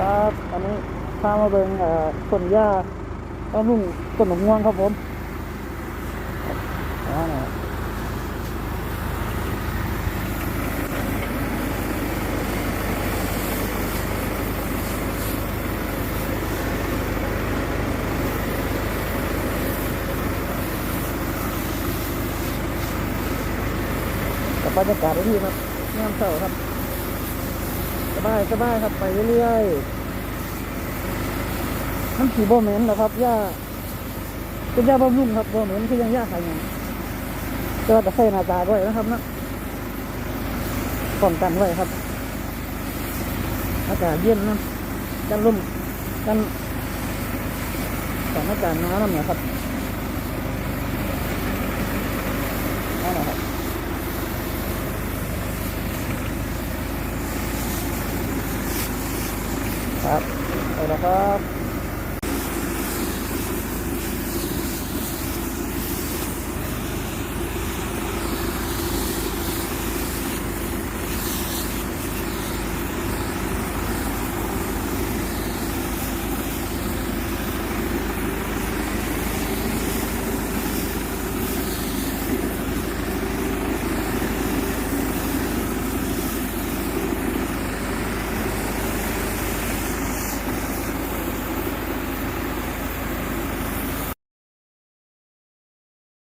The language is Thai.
ครับอันนี้พามาเบิ่งเอ่อต้นหญ้าต้นนุ่งต้นหนมม่วงครับผมกับบรรยากาศที่ครับงามเสาครับ บายสบายครับไปเรื่อยๆมันสีโบเม็นเหรอครับหญ้าเป็นหญ้าบำรุงครับโบเมนคือยังหญ้าขายอย่างแต่ว่าจะใส่หน้าตาด้วยนะครับนะป้องกันไว้ครับ อากาศเย็นนะกันลมกันสถานการณ์น้ำเนี่ยครับนั่นแหละครับ ครับไปแล้วครับ